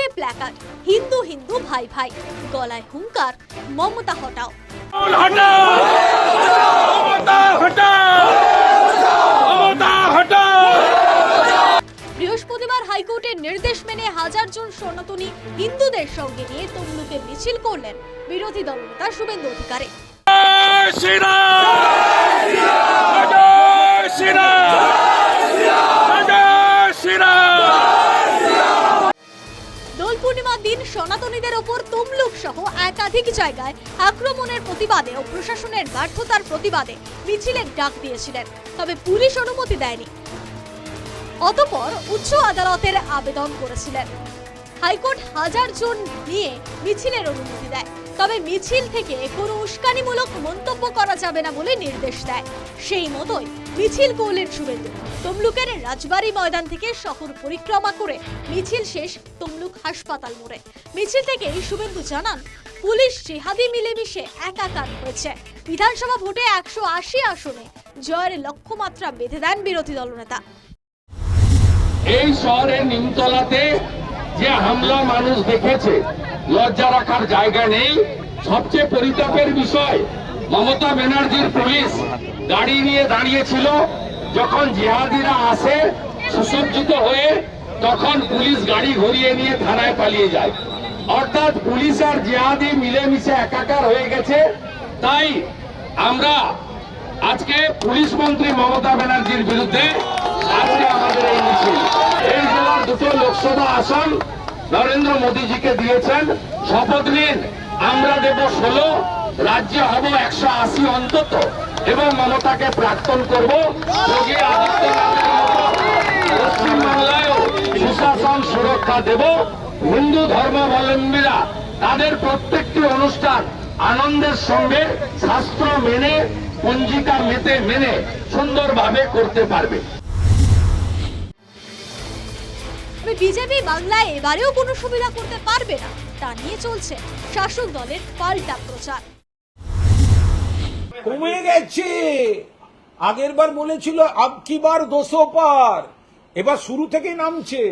হাতে প্ল্যাকার্ড হিন্দু হিন্দু ভাই ভাই গলায় হুঙ্কার মমতা হটাও। বৃহস্পতিবার হাইকোর্টের নির্দেশ মেনে হাজার জন সনাতনী হিন্দুদের সঙ্গে নিয়ে তমলুকে মিছিল করলেন বিরোধী দলনেতা শুভেন্দু অধিকারী। পূর্ণিমার দিন সনাতনীদের ওপর তমলুক সহ একাধিক জায়গায় আক্রমণের প্রতিবাদে ও প্রশাসনের ব্যর্থতার প্রতিবাদে মিছিলের ডাক দিয়েছিলেন, তবে পুলিশ অনুমতি দেয়নি। অতপর উচ্চ আদালতের আবেদন করেছিলেন। হাইকোর্ট হাজার জন নিয়ে মিছিলের অনুমতি দেয়। তবে মিছিল থেকে কোনো উস্কানিমূলক মন্তব্য করা যাবে না বলে নির্দেশ দেয়। সেই মতোই মিছিল করলেন শুভেন্দু তমলুকের রাজবাড়ি ময়দান থেকে শহর পরিক্রমা করে মিছিল শেষ তমলুক হাসপাতাল মোড়ে। মিছিল থেকে এই শুভেন্দু জানান, পুলিশ জেহাদি মিলেমিশে একাকার হয়েছে। বিধানসভা ভোটে একশো আশি আসনে জয়ের লক্ষ্যমাত্রা বেঁধে দেন বিরোধী দলনেতা। এই শহরের নিমতলাতে যে হামলা মানুষ দেখেছে, লজ্জা রাখার জায়গা নেই। সবচেয়ে পরিতাপের বিষয়, মমতা ব্যানার্জির পুলিশ গাড়ি নিয়ে দাঁড়িয়েছিল। যখন জিহাদিরা আসে, সুসজ্জিত হয়ে, তখন পুলিশ গাড়ি ঘুরিয়ে নিয়ে থানায় পালিয়ে যায়। অর্থাৎ পুলিশ আর জিহাদি মিলেমিশে একাকার হয়ে গেছে। তাই আমরা আজকে পুলিশ মন্ত্রী মমতা ব্যানার্জির বিরুদ্ধে আজকে আমাদের এই মিছিল। দুটো লোকসভা আসন নরেন্দ্র মোদীজিকে দিয়েছেন। শপথ নিন, আমরা দেব ষোলো, রাজ্যে হব একশো আশি অন্তত, এবং মমতাকে প্রাক্তন করব। যোগী আদিত্যনাথের পশ্চিমবাংলায়ও সুশাসন সুরক্ষা দেব। হিন্দু ধর্মাবলম্বীরা তাদের প্রত্যেকটি অনুষ্ঠান আনন্দের সঙ্গে শাস্ত্র মেনে, পঞ্জিকা মেতে মেনে সুন্দরভাবে করতে পারবে। তবে বিজেপি বাংলায় এবারেও কোনো সুবিধা করতে পারবে না। তা নিয়ে চলছে শাসক দলের পাল্টা প্রচার। কমে গেছে। আগের বার বলেছিল, আব কি বার দোষো পার? এবার শুরু থেকেই নামছে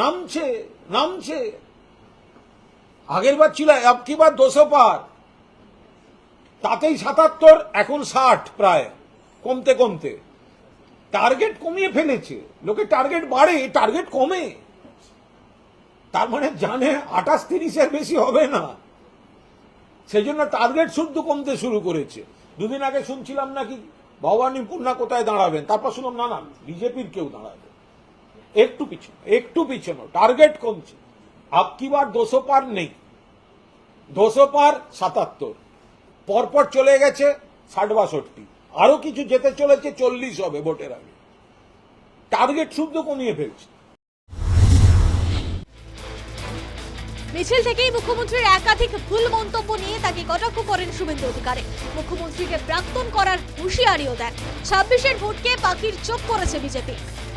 নামছে নামছে। আগের বার ছিল, আব কি বার দোষো পার? তাতেই সাতাত্তর, এখন ষাট প্রায়, কমতে কমতে। টার্গেট কমিয়ে ফেলেছে। লোকে টার্গেট বাড়ে, টার্গেট কমে। তার মানে জানে আঠাশ তিরিশের বেশি হবে না। সেই জন্য টার্গেট শুদ্ধ কমতে শুরু করেছে। দুদিন আগে শুনছিলাম নাকি ভবানী পূর্ণা কোথায় দাঁড়াবেন? তারপর শুনলাম, না না, বিজেপির কেউ দাঁড়াবে। একটু পিছনে একটু পিছনে টার্গেট কমছে। আপ কি আপকিবার দোষো পার নেই। দোষো পার সাতাত্তর। পরপর চলে গেছে ষাট বাষট্টি আরও কিছু যেতে চলেছে চল্লিশ হবে ভোটের আগে। টার্গেট শুদ্ধ কমিয়ে ফেলছে। মিছিল থেকেই মুখ্যমন্ত্রীর একাধিক ভুল মন্তব্য নিয়ে তাকে কটাক্ষ করেন শুভেন্দু অধিকারী। মুখ্যমন্ত্রীকে প্রাক্তন করার হুঁশিয়ারিও দেন। ছাব্বিশের ভোটকে পাখির চোখ করেছে বিজেপি।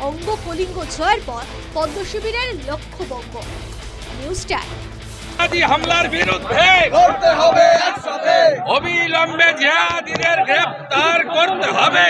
অঙ্গ কলিঙ্গ জয়ের পর পদ্ম শিবিরের লক্ষ্যবঙ্গ নিউজ টাইম। জিহাদি হামলার বিরুদ্ধে করতে হবে অবিলম্বে জিহাদিদের গ্রেফতার করতে হবে